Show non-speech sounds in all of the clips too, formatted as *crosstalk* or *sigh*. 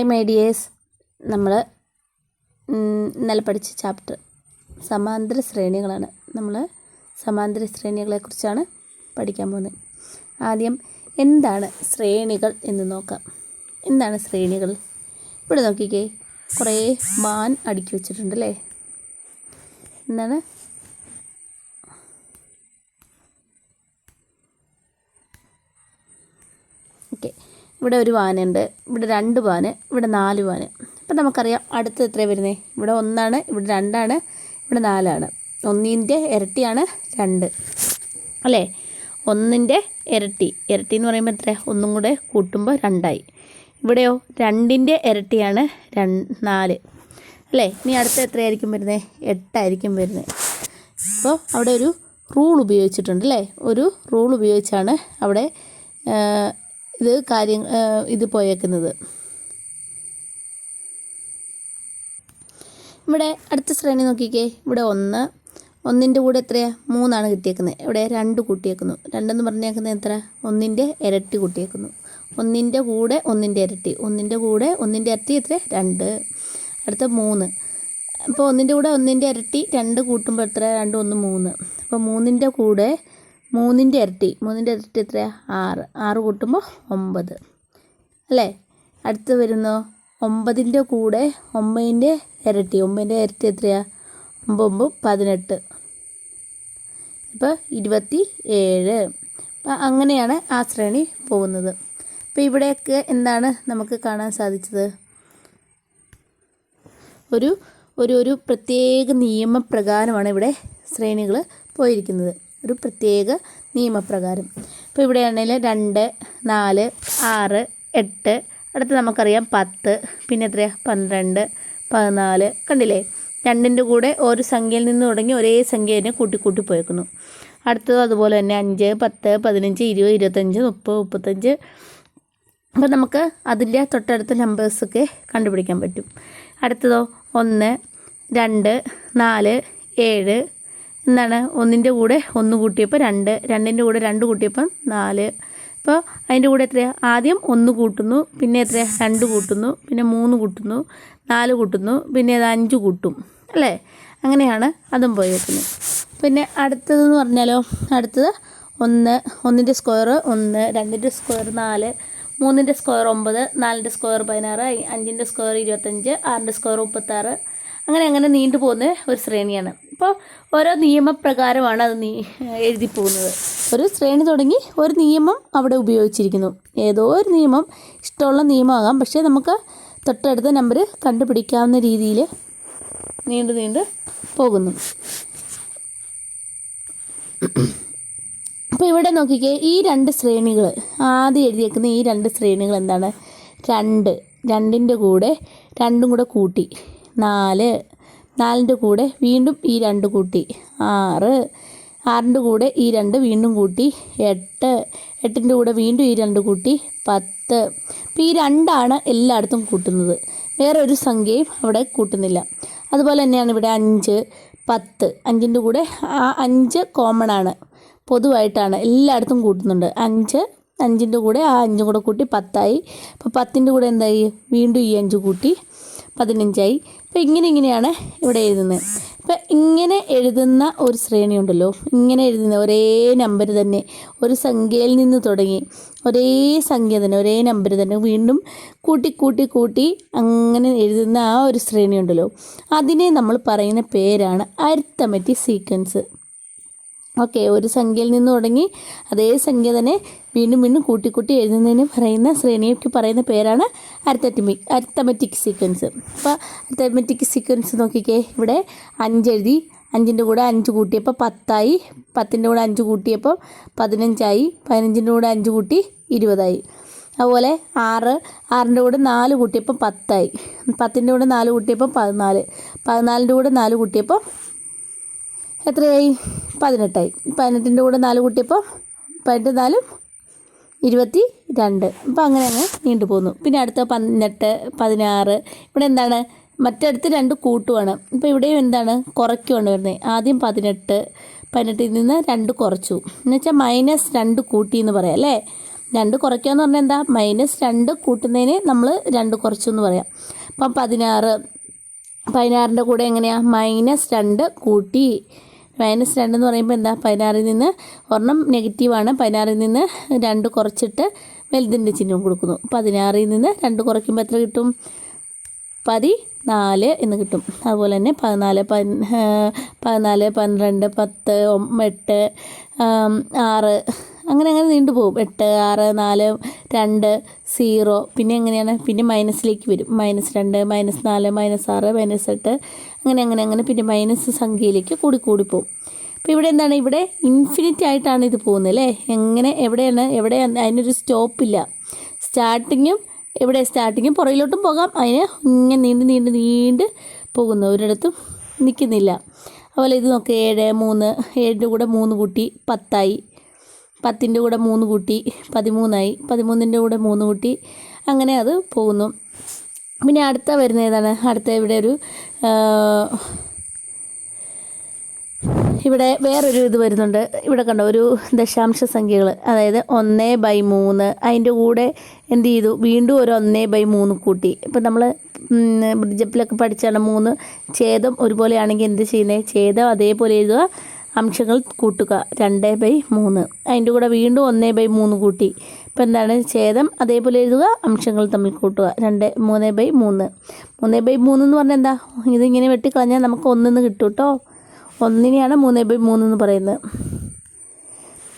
Hi മേഡിയേഴ്സ് നമ്മൾ ഇന്നലെ പഠിച്ച ചാപ്റ്റർ സമാന്തര ശ്രേണികളാണ്. നമ്മൾ സമാന്തര ശ്രേണികളെക്കുറിച്ചാണ് പഠിക്കാൻ പോകുന്നത്. ആദ്യം എന്താണ് ശ്രേണികൾ എന്ന് നോക്കാം. എന്താണ് ശ്രേണികൾ? ഇവിടെ നോക്കിക്കേ. കുറേ മാൻ അടുക്കി വെച്ചിട്ടുണ്ട് അല്ലേ എന്താണ്? ഓക്കെ. ഇവിടെ ഒരു വാനുണ്ട് ഇവിടെ രണ്ട് വാന് ഇവിടെ നാല് വാന്. അപ്പം നമുക്കറിയാം അടുത്ത് എത്ര വരുന്നത് ഇവിടെ ഒന്നാണ് ഇവിടെ രണ്ടാണ് ഇവിടെ നാലാണ്. ഒന്നിന്റെ ഇരട്ടിയാണ് രണ്ട്. അല്ലേ? ഒന്നിന്റെ ഇരട്ടി. ഇരട്ടി എന്ന് പറയുമ്പോൾ എത്ര ഒന്നും കൂടെ കൂട്ടുമ്പോൾ രണ്ടായി. ഇവിടെയോ? രണ്ടിന്റെ ഇരട്ടിയാണ് രണ്ട് നാല്. അല്ലേ? ഇനി അടുത്ത എത്രയായിരിക്കും വരുന്നത് എട്ടായിരിക്കും വരുന്നത് അപ്പോൾ അവിടെ ഒരു റൂൾ ഉപയോഗിച്ചിട്ടുണ്ട് അല്ലേ? ഒരു റൂൾ ഉപയോഗിച്ചാണ് അവിടെ ഇത് കാര്യം ഇത് പോയേക്കുന്നത്. ഇവിടെ അടുത്ത ശ്രേണി നോക്കിക്കേ. ഇവിടെ ഒന്ന്. ഒന്നിന്റെ കൂടെ എത്രയാണ് മൂന്നാണ് കിട്ടിയേക്കുന്നത് ഇവിടെ രണ്ട് കൂട്ടിയേക്കുന്നു. രണ്ടെന്ന് പറഞ്ഞേക്കുന്നത് എത്ര? ഒന്നിന്റെ ഇരട്ടി കൂട്ടിയേക്കുന്നു. ഒന്നിന്റെ കൂടെ ഒന്നിന്റെ ഇരട്ടി. ഒന്നിന്റെ കൂടെ ഒന്നിന്റെ ഇരട്ടി എത്ര രണ്ട്. അടുത്ത മൂന്ന്. അപ്പോൾ ഒന്നിന്റെ കൂടെ ഒന്നിന്റെ ഇരട്ടി രണ്ട് കൂട്ടുമ്പോൾ എത്ര രണ്ട് ഒന്ന് മൂന്ന്. അപ്പോൾ മൂന്നിന്റെ കൂടെ മൂന്നിന്റെ ഇരട്ടി മൂന്നിന്റെ ഇരട്ടി എത്രയാണ് ആറ്. ആറ് കൂട്ടുമ്പോൾ ഒമ്പത്. അല്ലേ? അടുത്ത് വരുന്നു. ഒമ്പതിന്റെ കൂടെ ഒമ്പതിന്റെ ഇരട്ടി. ഒമ്പതിന്റെ ഇരട്ടി എത്രയാണ് ഒമ്പത് ഒമ്പത് പതിനെട്ട്. ഇപ്പോൾ ഇരുപത്തി ഏഴ് അപ്പം അങ്ങനെയാണ് ആ ശ്രേണി പോകുന്നത്. അപ്പോൾ ഇവിടെയൊക്കെ എന്താണ് നമുക്ക് കാണാൻ സാധിച്ചത്? ഒരു ഒരു ഒരു പ്രത്യേക നിയമപ്രകാരമാണ് ഇവിടെ ശ്രേണികൾ പോയിരിക്കുന്നത്. ഒരു പ്രത്യേക നിയമപ്രകാരം. ഇപ്പോൾ ഇവിടെയാണെങ്കിൽ രണ്ട് നാല് ആറ് എട്ട് അടുത്ത് നമുക്കറിയാം പത്ത് പിന്നെ എത്രയാണ് പന്ത്രണ്ട് പതിനാല് കണ്ടില്ലേ? രണ്ടിന്റെ കൂടെ ഒരു സംഖ്യയിൽ നിന്ന് തുടങ്ങി ഒരേ സംഖ്യ തന്നെ കൂട്ടി കൂട്ടി പോയേക്കുന്നു. അടുത്തത് അതുപോലെ തന്നെ അഞ്ച് പത്ത് പതിനഞ്ച് ഇരുപത് ഇരുപത്തഞ്ച് മുപ്പത് മുപ്പത്തഞ്ച്. അപ്പോൾ നമുക്ക് അതിന്റെ തൊട്ടടുത്ത നമ്പേഴ്സൊക്കെ കണ്ടുപിടിക്കാൻ പറ്റും. അടുത്തതോ? ഒന്ന് രണ്ട് നാല് ഏഴ് എന്താണ്? ഒന്നിന്റെ കൂടെ ഒന്ന് കൂട്ടിയപ്പോൾ രണ്ട്. രണ്ടിന്റെ കൂടെ രണ്ട് കൂട്ടിയപ്പം നാല്. അപ്പോൾ അതിന്റെ കൂടെ എത്രയാണ് ആദ്യം ഒന്ന് കൂട്ടുന്നു പിന്നെ എത്രയാണ് രണ്ട് കൂട്ടുന്നു പിന്നെ മൂന്ന് കൂട്ടുന്നു നാല് കൂട്ടുന്നു പിന്നെ അത് അഞ്ച് കൂട്ടും. അല്ലേ? അങ്ങനെയാണ് അതും പോയേക്കുന്നത്. പിന്നെ അടുത്തതെന്ന് പറഞ്ഞാലോ? അടുത്തത് ഒന്ന്. ഒന്നിന്റെ സ്ക്വയർ ഒന്ന് രണ്ടിന്റെ സ്ക്വയർ നാല് മൂന്നിന്റെ സ്ക്വയർ ഒമ്പത് നാലിന്റെ സ്ക്വയർ പതിനാറ് അഞ്ചിന്റെ സ്ക്വയർ ഇരുപത്തഞ്ച് ആറിന്റെ സ്ക്വയർ മുപ്പത്താറ്. അങ്ങനെ അങ്ങനെ നീണ്ടു പോകുന്ന ഒരു ശ്രേണിയാണ്. അപ്പോൾ ഓരോ നിയമപ്രകാരമാണ് അത് നീ എഴുതി പോകുന്നത് ഒരു ശ്രേണി തുടങ്ങി ഒരു നിയമം അവിടെ ഉപയോഗിച്ചിരിക്കുന്നു. ഏതോ ഒരു നിയമം ഇഷ്ടമുള്ള നിയമമാകാം പക്ഷേ നമുക്ക് തൊട്ടടുത്ത നമ്പർ കണ്ടുപിടിക്കാവുന്ന രീതിയിൽ നീണ്ടു നീണ്ട് പോകുന്നു. അപ്പോൾ ഇവിടെ നോക്കിക്കേ ഈ രണ്ട് ശ്രേണികൾ ആദ്യം എഴുതിയേക്കുന്ന ഈ രണ്ട് ശ്രേണികൾ എന്താണ്? രണ്ട്. രണ്ടിന്റെ കൂടെ രണ്ടും കൂടെ കൂട്ടി. നാല് നാലിന്റെ കൂടെ വീണ്ടും ഈ രണ്ട് കൂട്ടി. ആറ് ആറിന്റെ കൂടെ ഈ രണ്ട് വീണ്ടും കൂട്ടി. എട്ട് എട്ടിന്റെ കൂടെ വീണ്ടും ഈ രണ്ട് കൂട്ടി. പത്ത്. അപ്പോൾ ഈ രണ്ടാണ് എല്ലായിടത്തും കൂട്ടുന്നത്. വേറെ ഒരു സംഖ്യയും അവിടെ കൂട്ടുന്നില്ല. അതുപോലെ തന്നെയാണ് ഇവിടെ അഞ്ച് പത്ത്. അഞ്ചിന്റെ കൂടെ ആ അഞ്ച് കോമൺ ആണ്. പൊതുവായിട്ടാണ് എല്ലായിടത്തും കൂട്ടുന്നുണ്ട്. അഞ്ച് അഞ്ചിന്റെ കൂടെ ആ അഞ്ചും കൂടെ കൂട്ടി പത്തായി. അപ്പോൾ പത്തിന്റെ കൂടെ എന്തായി? വീണ്ടും ഈ അഞ്ച് കൂട്ടി. പതിനഞ്ചായി. അപ്പോൾ ഇങ്ങനെ ഇങ്ങനെയാണ് ഇവിടെ എഴുതുന്നത് അപ്പോൾ ഇങ്ങനെ എഴുതുന്ന ഒരു ശ്രേണി ഉണ്ടല്ലോ. ഇങ്ങനെ എഴുതുന്ന ഒരേ നമ്പർ തന്നെ ഒരു സംഖ്യയിൽ നിന്ന് തുടങ്ങി. ഒരേ സംഖ്യ തന്നെ ഒരേ നമ്പർ തന്നെ വീണ്ടും കൂട്ടി കൂട്ടി കൂട്ടി അങ്ങനെ എഴുതുന്ന ആ ഒരു ശ്രേണി ഉണ്ടല്ലോ. അതിനെ നമ്മൾ പറയുന്ന പേരാണ് അരിത്തമെറ്റിക് സീക്വൻസ് ഓക്കെ ഒരു സംഖ്യയിൽ നിന്ന് തുടങ്ങി അതേ സംഖ്യ തന്നെ വീണ്ടും വീണ്ടും കൂട്ടിക്കൂട്ടി കൂട്ടി എഴുതുന്നതിന് പറയുന്ന ശ്രേണിക്ക് പറയുന്ന പേരാണ് അരിത്തറ്റിമിക് അരിത്തമെറ്റിക് സീക്വൻസ് അപ്പോൾ അരിത്തമെറ്റിക് സീക്വൻസ് നോക്കിക്കേ ഇവിടെ അഞ്ച് എഴുതി അഞ്ചിന്റെ കൂടെ അഞ്ച് കൂട്ടിയപ്പോൾ പത്തായി പത്തിന്റെ കൂടെ അഞ്ച് കൂട്ടിയപ്പോൾ പതിനഞ്ചായി പതിനഞ്ചിന്റെ കൂടെ അഞ്ച് കൂട്ടി ഇരുപതായി. അതുപോലെ ആറ് ആറിന്റെ കൂടെ നാല് കൂട്ടിയപ്പോൾ പത്തായി പത്തിന്റെ കൂടെ നാല് കൂട്ടിയപ്പോൾ പതിനാല് പതിനാലിന്റെ കൂടെ നാല് കൂട്ടിയപ്പോൾ എത്രയായി? പതിനെട്ടായി. പതിനെട്ടിന്റെ കൂടെ നാല് കൂട്ടിയപ്പോൾ പതിനെട്ട് നാലും ഇരുപത്തി രണ്ട്. അപ്പോൾ അങ്ങനെ അങ്ങ് നീണ്ടു പോകുന്നു പിന്നെ അടുത്ത പതിനെട്ട് പതിനാറ്. ഇവിടെ എന്താണ്? മറ്റടുത്ത് രണ്ട് കൂട്ടുവാണ്. ഇപ്പോൾ ഇവിടെയും എന്താണ്? കുറയ്ക്കുവാണ് വരുന്നത് ആദ്യം പതിനെട്ട് പതിനെട്ടിൽ നിന്ന് രണ്ട് കുറച്ചു. എന്നുവെച്ചാൽ മൈനസ് രണ്ട് കൂട്ടി എന്ന് പറയാം അല്ലേ? രണ്ട് കുറയ്ക്കുക എന്ന് പറഞ്ഞാൽ എന്താ? മൈനസ് രണ്ട് കൂട്ടുന്നതിന് നമ്മൾ രണ്ട് കുറച്ചു എന്ന് പറയാം. അപ്പം പതിനാറ് പതിനാറിന്റെ കൂടെ എങ്ങനെയാണ് മൈനസ് രണ്ട് കൂട്ടി. മൈനസ് രണ്ട് എന്ന് പറയുമ്പോൾ എന്താ? പതിനാറിൽ നിന്ന് ഒരെണ്ണം നെഗറ്റീവാണ് പതിനാറിൽ നിന്ന് രണ്ട് കുറച്ചിട്ട് വലുതിന്റെ ചിഹ്നം കൊടുക്കുന്നു. പതിനാറിൽ നിന്ന് രണ്ട് കുറയ്ക്കുമ്പോൾ എത്ര കിട്ടും? പതിനാല് എന്ന് കിട്ടും. അതുപോലെ തന്നെ പതിനാല് പതി പതിനാല് പന്ത്രണ്ട് പത്ത് എട്ട് ആറ് അങ്ങനെ അങ്ങനെ നീണ്ടു പോകും. എട്ട് ആറ് നാല് രണ്ട് സീറോ. പിന്നെ എങ്ങനെയാണ്? പിന്നെ മൈനസിലേക്ക് വരും. മൈനസ് രണ്ട് മൈനസ് നാല് മൈനസ് ആറ് മൈനസ് എട്ട് അങ്ങനെ അങ്ങനെ അങ്ങനെ പിന്നെ മൈനസ് സംഖ്യയിലേക്ക് കൂടി കൂടി പോകും അപ്പോൾ ഇവിടെ എന്താണ്? ഇവിടെ ഇൻഫിനിറ്റി ആയിട്ടാണ് ഇത് പോകുന്നത് അല്ലേ? എങ്ങനെ എവിടെയാണ് എവിടെ അതിനൊരു സ്റ്റോപ്പില്ല സ്റ്റാർട്ടിങ്ങും ഇവിടെ സ്റ്റാർട്ടിങ്ങും പുറകിലോട്ടും പോകാം. അതിന് ഇങ്ങനെ നീണ്ട് നീണ്ട് നീണ്ട് പോകുന്നു. ഒരിടത്തും നിൽക്കുന്നില്ല. അതുപോലെ ഇത് നോക്കുക ഏഴ് മൂന്ന് ഏഴിന്റെ കൂടെ മൂന്ന് കൂട്ടി പത്തായി. പത്തിന്റെ കൂടെ മൂന്ന് കൂട്ടി പതിമൂന്നായി. പതിമൂന്നിന്റെ കൂടെ മൂന്ന് കൂട്ടി അങ്ങനെ അത് പോകുന്നു. പിന്നെ അടുത്ത വരുന്ന ഏതാണ്? അടുത്ത ഇവിടെ ഒരു ഇവിടെ വേറൊരു ഇത് വരുന്നുണ്ട്. ഇവിടെ കണ്ടോ ഒരു ദശാംശ സംഖ്യകൾ അതായത് ഒന്ന് ബൈ മൂന്ന്. അതിന്റെ കൂടെ എന്ത് ചെയ്തു? വീണ്ടും ഒരു ഒന്ന് ബൈ മൂന്ന് കൂട്ടി. ഇപ്പം നമ്മൾ ബ്രിഡ്ജപ്പിലൊക്കെ പഠിച്ചാണ് മൂന്ന് ഛേദം ഒരുപോലെയാണെങ്കിൽ എന്ത് ചെയ്യുന്നത് ഛേദം അതേപോലെ എഴുതുക അംശങ്ങൾ കൂട്ടുക. രണ്ട് ബൈ മൂന്ന്. അതിന്റെ കൂടെ വീണ്ടും ഒന്ന് ബൈ മൂന്ന് കൂട്ടി. ഇപ്പം എന്താണ്? ഛേദം അതേപോലെ എഴുതുക അംശങ്ങൾ തമ്മിൽ കൂട്ടുക. രണ്ട് മൂന്ന് ബൈ മൂന്ന്. മൂന്ന് ബൈ മൂന്ന് എന്ന് പറഞ്ഞാൽ എന്താ? ഇതിങ്ങനെ വെട്ടിക്കളഞ്ഞാൽ നമുക്ക് ഒന്നിന്ന് കിട്ടും കേട്ടോ ഒന്നിനെയാണ് മൂന്ന് ബൈ മൂന്ന് എന്ന് പറയുന്നത്.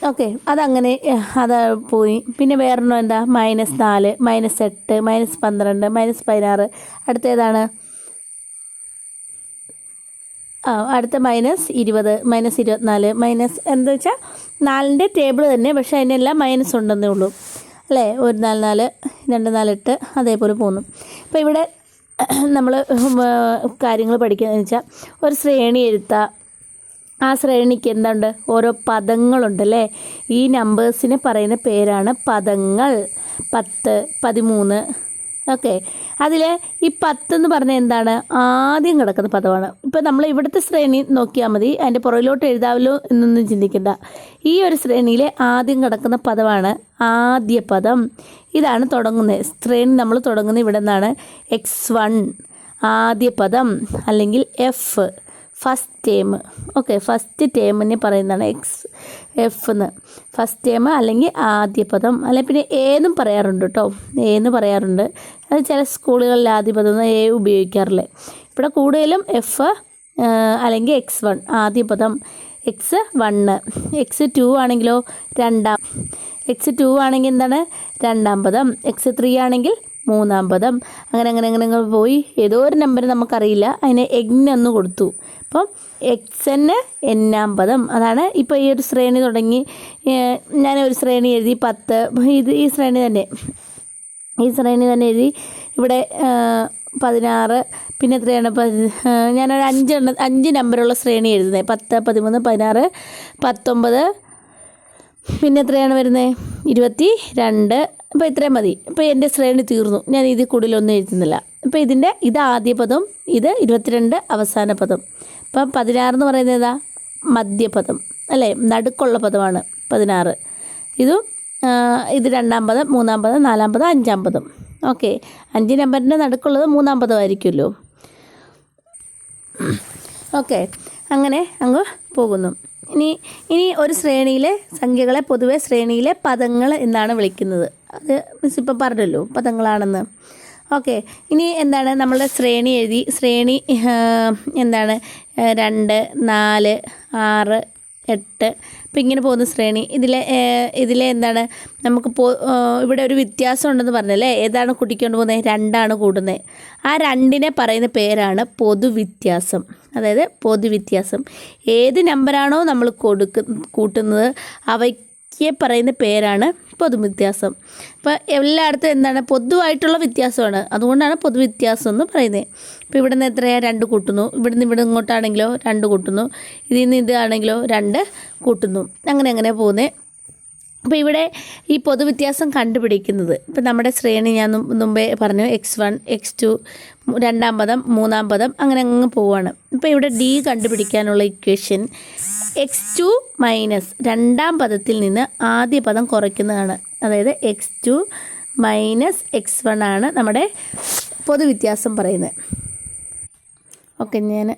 ഓക്കെ അതങ്ങനെ അത് പോയി. പിന്നെ വേറെ എന്താ? മൈനസ് നാല് മൈനസ് എട്ട് മൈനസ് പന്ത്രണ്ട് മൈനസ് പതിനാറ്. അടുത്ത ഏതാണ്? ആ അടുത്ത മൈനസ് ഇരുപത് മൈനസ് ഇരുപത്തിനാല് മൈനസ് എന്താ വെച്ചാൽ നാലിന്റെ ടേബിൾ തന്നെ പക്ഷേ അതിനെല്ലാം മൈനസ് ഉണ്ടെന്നേ ഉള്ളൂ. അല്ലേ? ഒരു നാല് നാല് രണ്ട് നാല് എട്ട് അതേപോലെ പോകുന്നു. അപ്പോൾ ഇവിടെ *clears throat* നമ്മൾ കാര്യങ്ങൾ പഠിക്കുകയെന്ന് വെച്ചാൽ ഒരു ശ്രേണി എഴുത്തുക ആ ശ്രേണിക്ക് എന്തുണ്ട്? ഓരോ പദങ്ങളുണ്ട് അല്ലേ? ഈ നമ്പേഴ്സിന് പറയുന്ന പേരാണ് പദങ്ങൾ. പത്ത് പതിമൂന്ന് ഓക്കെ. അതിൽ ഈ പത്തെന്ന് പറഞ്ഞാൽ എന്താണ്? ആദ്യം കിടക്കുന്ന പദമാണ്. ഇപ്പം നമ്മൾ ഇവിടുത്തെ ശ്രേണി നോക്കിയാൽ മതി. അതിന്റെ പുറകിലോട്ട് എഴുതാമല്ലോ എന്നൊന്നും ചിന്തിക്കണ്ട. ഈ ഒരു ശ്രേണിയിലെ ആദ്യം കിടക്കുന്ന പദമാണ് ആദ്യ പദം. ഇതാണ് തുടങ്ങുന്നത്. ശ്രേണി നമ്മൾ തുടങ്ങുന്നത് ഇവിടെ നിന്നാണ്. X one. ആദ്യ പദം അല്ലെങ്കിൽ F. First term okay first ടേമിനെ പറയുന്നതാണ് എക്സ് എഫ് എന്ന് ഫസ്റ്റ് ടേം അല്ലെങ്കിൽ ആദ്യ പദം. അല്ലെങ്കിൽ പിന്നെ എന്നും പറയാറുണ്ട് കേട്ടോ എന്ന് പറയാറുണ്ട്. അത് ചില സ്കൂളുകളിൽ ആദ്യ പദം എ ഉപയോഗിക്കാറില്ലേ. ഇവിടെ കൂടുതലും എഫ് അല്ലെങ്കിൽ എക്സ് വൺ ആദ്യ പദം. എക്സ് വണ്ണ് എക്സ് ടു ആണെങ്കിലോ രണ്ടാം. എക്സ് ടു ആണെങ്കിൽ എന്താണ്? രണ്ടാം പദം. എക്സ് ത്രീ ആണെങ്കിൽ മൂന്നാം പദം. അങ്ങനെ അങ്ങനെ അങ്ങനെ പോയി. ഏതോ ഒരു നമ്പർ നമുക്കറിയില്ല. അതിന് എഗ്നൊന്ന് കൊടുത്തു. അപ്പം എക്സ് എൻ എന്നാം പദം അതാണ് ഇപ്പോൾ ഈ ഒരു ശ്രേണി തുടങ്ങി. ഞാൻ ഒരു ശ്രേണി എഴുതി പത്ത്. ഇത് ഈ ശ്രേണി തന്നെ. ഈ ശ്രേണി തന്നെ എഴുതി ഇവിടെ പതിനാറ് പിന്നെ എത്രയാണ്? ഞാനൊരു അഞ്ചെണ്ണം അഞ്ച് നമ്പറുള്ള ശ്രേണി എഴുതുന്നത് പത്ത് പതിമൂന്ന് പതിനാറ് പത്തൊമ്പത് പിന്നെ എത്രയാണ് വരുന്നത് ഇരുപത്തി രണ്ട് അപ്പോൾ ഇത്രയും മതി. അപ്പോൾ എന്റെ ശ്രേണി തീർന്നു. ഞാൻ ഇതിൽ കൂടുതലൊന്നും എഴുതുന്നില്ല. അപ്പോൾ ഇതിന്റെ ഇത് ആദ്യ പദം ഇത് ഇരുപത്തിരണ്ട് അവസാന പദം. അപ്പം പതിനാറ് എന്ന് പറയുന്നത് ഏതാ? മധ്യപദം അല്ലേ? നടുക്കുള്ള പദമാണ് പതിനാറ്. ഇതും ഇത് രണ്ടാം പദം മൂന്നാം പദം നാലാം പദം അഞ്ചാം പദം. ഓക്കെ. അഞ്ച് നമ്പറിന്റെ നടുക്കുള്ളത് മൂന്നാം പദമായിരിക്കുമല്ലോ. ഓക്കെ. അങ്ങനെ അങ്ങ് പോകുന്നു. ഇനി ഇനി ഒരു ശ്രേണിയിലെ സംഖ്യകളെ പൊതുവെ ശ്രേണിയിലെ പദങ്ങൾ എന്നാണ് വിളിക്കുന്നത്. അത് മിസ് ഇപ്പം പറഞ്ഞല്ലോ പദങ്ങളാണെന്ന്. ഓക്കെ. ഇനി എന്താണ് നമ്മളുടെ ശ്രേണി എഴുതി ശ്രേണി എന്താണ്? രണ്ട് നാല് ആറ് എട്ട്. അപ്പം ഇങ്ങനെ പോകുന്ന ശ്രേണി. ഇതിലെ ഇതിലെ എന്താണ്? നമുക്ക് പോ ഇവിടെ ഒരു വ്യത്യാസം ഉണ്ടെന്ന് പറഞ്ഞല്ലേ? ഏതാണ് കുട്ടിക്കൊണ്ട് പോകുന്നത്? രണ്ടാണ് കൂടുന്നത്. ആ രണ്ടിനെ പറയുന്ന പേരാണ് പൊതുവ്യത്യാസം. അതായത് പൊതുവ്യത്യാസം. ഏത് നമ്പറാണോ നമ്മൾ കൊടുക്ക കൂട്ടുന്നത് അവയ്ക്ക് പറയുന്ന പേരാണ് പൊതുവ്യത്യാസം. അപ്പോൾ എല്ലായിടത്തും എന്താണ് പൊതുവായിട്ടുള്ള വ്യത്യാസമാണ്. അതുകൊണ്ടാണ് പൊതുവ്യത്യാസം എന്ന് പറയുന്നത്. ഇപ്പോൾ ഇവിടെ നിന്ന് എത്രയാണ് രണ്ട് കൂട്ടുന്നു. ഇവിടെ നിന്ന് ഇവിടെ ഇങ്ങോട്ടാണെങ്കിലോ? രണ്ട് കൂട്ടുന്നു. ഇതിൽ നിന്ന് ഇതാണെങ്കിലോ രണ്ട് കൂട്ടുന്നു. അങ്ങനെ അങ്ങനെ പോകുന്നത്. അപ്പോൾ ഇവിടെ ഈ പൊതുവ്യത്യാസം കണ്ടുപിടിക്കുന്നത്. ഇപ്പം നമ്മുടെ ശ്രേണി ഞാൻ മുമ്പ് പറഞ്ഞു എക്സ് വൺ എക്സ് ടു രണ്ടാം പദം മൂന്നാം പദം അങ്ങനെ അങ്ങ് പോവാണ്. ഇപ്പോൾ ഇവിടെ ഡി കണ്ടുപിടിക്കാനുള്ള ഇക്വേഷൻ എക്സ് ടു മൈനസ് രണ്ടാം പദത്തിൽ നിന്ന് ആദ്യ പദം കുറയ്ക്കുന്നതാണ്. അതായത് X two minus X one ആണ് നമ്മുടെ പൊതുവ്യത്യാസം പറയുന്നത്. ഓക്കെ ഞാൻ